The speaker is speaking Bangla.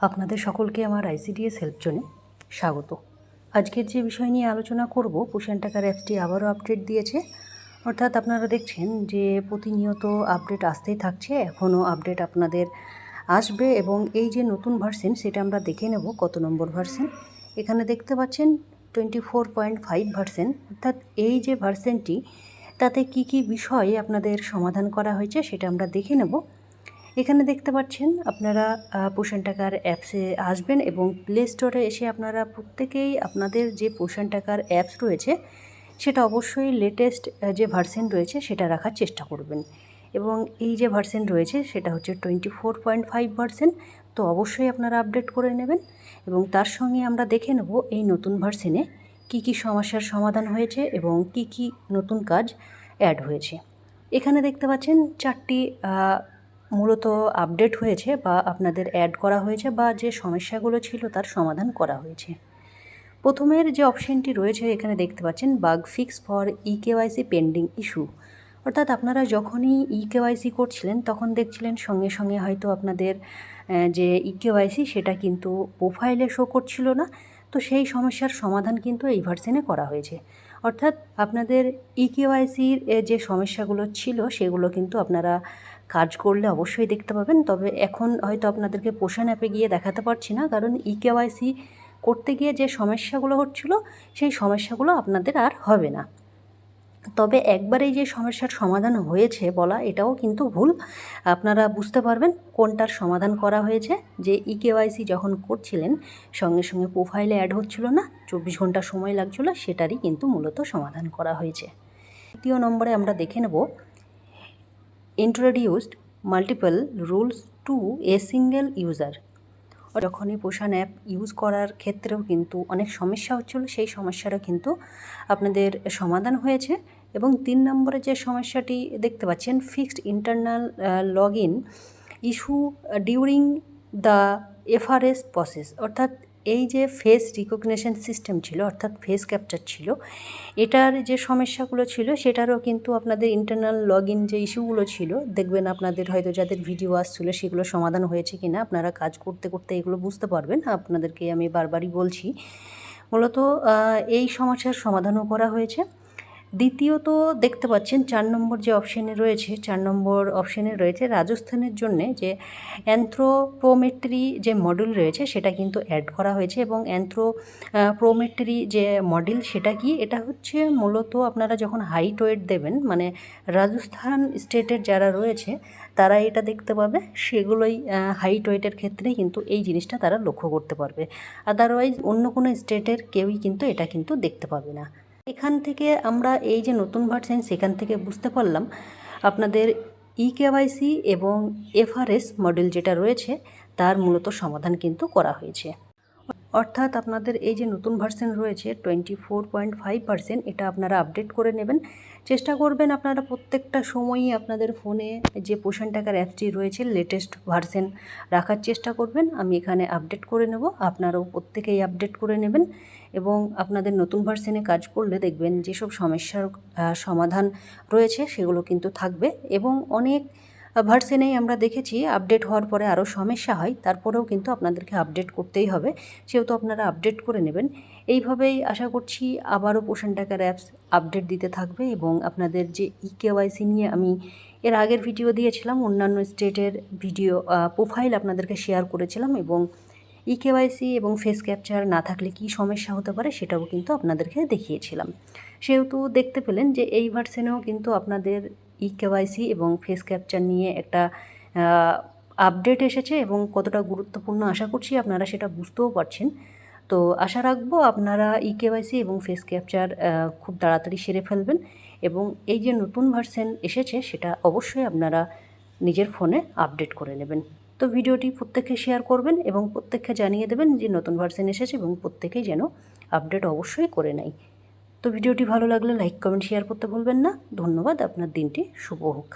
আপনাদের সকলকে আমার আইসিডিএস হেল্প জোনে স্বাগত। আজকের যে বিষয় নিয়ে আলোচনা করব, পোষণ টাকার অ্যাপসটি আবারও আপডেট দিয়েছে। অর্থাৎ আপনারা দেখছেন যে প্রতিনিয়ত আপডেট আসতেই থাকছে এখনও আপডেট আপনাদের আসবে এবং এই যে নতুন ভার্সেন সেটা আমরা দেখে নেব কত নম্বর ভার্সন এখানে দেখতে পাচ্ছেন twenty four point five version অর্থাৎ এই যে ভার্সেনটি তাতে কি কি বিষয়ে আপনাদের সমাধান করা হয়েছে সেটা আমরা দেখে নেব। এখানে দেখতে পাচ্ছেন আপনারা পোষণ টাকার অ্যাপসে আসবেন এবং প্লে স্টোরে এসে আপনারা প্রত্যেকেই আপনাদের যে পোষণ টাকার অ্যাপস রয়েছে, সেটা অবশ্যই লেটেস্ট যে ভার্সেন রয়েছে সেটা রাখার চেষ্টা করবেন। এবং এই যে ভার্সেন রয়েছে সেটা হচ্ছে twenty four point five version তো অবশ্যই আপনারা আপডেট করে নেবেন এবং তার সঙ্গে আমরা দেখে নেব এই নতুন ভার্সেনে কি কি সমস্যার সমাধান হয়েছে এবং কি কি নতুন কাজ অ্যাড হয়েছে। এখানে দেখতে পাচ্ছেন চারটি মূলত আপডেট হয়েছে বা আপনাদের অ্যাড করা হয়েছে বা যে সমস্যাগুলো ছিল তার সমাধান করা হয়েছে। প্রথমের যে অপশানটি রয়েছে, এখানে দেখতে পাচ্ছেন bug fix for E KYC pending issue অর্থাৎ আপনারা যখনই ই কেওয়াইসি করছিলেন, তখন দেখছিলেন সঙ্গে সঙ্গে হয়তো আপনাদের যে ই কেওয়াইসি সেটা কিন্তু প্রোফাইলে শো করছিল না। তো সেই সমস্যার সমাধান কিন্তু এই ভার্সেনে করা হয়েছে। অর্থাৎ আপনাদের ই কেওয়াইসির যে সমস্যাগুলো ছিল, সেগুলো কিন্তু আপনারা কাজ করলে অবশ্যই দেখতে পাবেন। তবে এখন হয়তো আপনাদেরকে পোষণ অ্যাপে গিয়ে দেখাতে পারছি না। কারণ ই কেওয়াইসি করতে গিয়ে যে সমস্যাগুলো হচ্ছিল, সেই সমস্যাগুলো আপনাদের আর হবে না। তবে একবারেই যে সমস্যার সমাধান হয়েছে বলা, এটাও কিন্তু ভুল। আপনারা বুঝতে পারবেন কোনটার সমাধান করা হয়েছে। যে ই কেওয়াইসি যখন করছিলেন, সঙ্গে সঙ্গে প্রোফাইলে অ্যাড হচ্ছিল না, চব্বিশ ঘণ্টা সময় লাগছিল, সেটারই কিন্তু মূলত সমাধান করা হয়েছে। তৃতীয় নম্বরে আমরা দেখে নেব introduced multiple rules to a single user. যখনই পোষণ অ্যাপ ইউজ করার ক্ষেত্রেও কিন্তু অনেক সমস্যা হচ্ছিল, সেই সমস্যারও কিন্তু আপনাদের সমাধান হয়েছে। এবং তিন নম্বরে যে সমস্যাটি দেখতে পাচ্ছেন fixed internal log in issue during the FRS process অর্থাৎ এই যে ফেস রিকগনেশান সিস্টেম ছিল, অর্থাৎ ফেস ক্যাপচার ছিল, এটার যে সমস্যাগুলো ছিল, সেটারও কিন্তু আপনাদের ইন্টারনাল লগ ইন যে ইস্যুগুলো ছিল, দেখবেন আপনাদের হয়তো যাদের ভিডিও আসছিল, সেগুলো সমাধান হয়েছে কি না আপনারা কাজ করতে করতে এগুলো বুঝতে পারবেন। আপনাদেরকে আমি বারবারই বলছি, মূলত এই সমস্যার সমাধানও করা হয়েছে। দ্বিতীয়ত দেখতে পাচ্ছেন চার নম্বর যে অপশানে রয়েছে, চার নম্বর অপশানে রয়েছে রাজস্থানের জন্যে যে অ্যান্থ্রোপ্রোমেট্রি যে মডেল রয়েছে সেটা কিন্তু অ্যাড করা হয়েছে এবং অ্যান্থ্রোপ্রোমেট্রি যে মডেল সেটা কি? এটা হচ্ছে মূলত আপনারা যখন হাইট ওয়েট দেবেন মানে রাজস্থান স্টেটের যারা রয়েছে তারা এটা দেখতে পাবে, সেগুলোই হাইট ওয়েটের ক্ষেত্রে কিন্তু এই জিনিসটা তারা লক্ষ্য করতে পারবে। আদারওয়াইজ অন্য কোনো স্টেটের কেউই কিন্তু এটা কিন্তু দেখতে পাবে না। এখান থেকে আমরা এই যে নতুন ভার্সেন সেখান থেকে বুঝতে পারলাম আপনাদের ই কেওয়াইসি এবং এফআরএস মডেল যেটা রয়েছে, তার মূলত সমাধান কিন্তু করা হয়েছে। অর্থাৎ আপনাদের এই যে নতুন ভার্সেন রয়েছে twenty four point five percent এটা আপনারা আপডেট করে নেবেন। চেষ্টা করবেন আপনারা প্রত্যেকটা সময়ই আপনাদের ফোনে যে পোষণ টাকার অ্যাপটি রয়েছে লেটেস্ট ভার্সেন রাখার চেষ্টা করবেন। আমি এখানে আপডেট করে নেব, আপনারাও প্রত্যেকেই আপডেট করে নেবেন এবং আপনাদের নতুন ভার্সেনে কাজ করলে দেখবেন যেসব সমস্যার সমাধান রয়েছে সেগুলো কিন্তু থাকবে এবং অনেক ভার্সেনেই আমরা দেখেছি আপডেট হওয়ার পরে আরও সমস্যা হয়, তারপরেও কিন্তু আপনাদেরকে আপডেট করতেই হবে। সেহেতু আপনারা আপডেট করে নেবেন। এইভাবেই আশা করছি আবারও পোষণ টাকার অ্যাপস আপডেট দিতে থাকবে এবং আপনাদের যে ই কেওয়াইসি নিয়ে আমি এর আগের ভিডিও দিয়েছিলাম, অন্যান্য স্টেটের ভিডিও প্রোফাইল আপনাদেরকে শেয়ার করেছিলাম এবং ই কেওয়াইসি এবং ফেস ক্যাপচার না থাকলে কি সমস্যা হতে পারে সেটাও কিন্তু আপনাদেরকে দেখিয়েছিলাম। সেহেতু দেখতে পেলেন যে এই ভার্সেনেও কিন্তু আপনাদের ই কেওয়াইসি এবং ফেস ক্যাপচার নিয়ে একটা আপডেট এসেছে এবং কতটা গুরুত্বপূর্ণ আশা করছি আপনারা সেটা বুঝতেও পারছেন। তো আশা রাখব আপনারা ই কেওয়াইসি এবং ফেস ক্যাপচার খুব তাড়াতাড়ি সেরে ফেলবেন এবং এই যে নতুন ভার্সেন এসেছে সেটা অবশ্যই আপনারা নিজের ফোনে আপডেট করে নেবেন। তো ভিডিওটি প্রত্যেককে শেয়ার করবেন এবং প্রত্যেককে জানিয়ে দেবেন যে নতুন ভার্সেন এসেছে এবং প্রত্যেকেই যেন আপডেট অবশ্যই করে নেয়। তো ভিডিওটি ভালো লাগলে লাইক, কমেন্ট শেয়ার করতে ভুলবেন না। ধন্যবাদ, আপনার দিনটি শুভ হোক।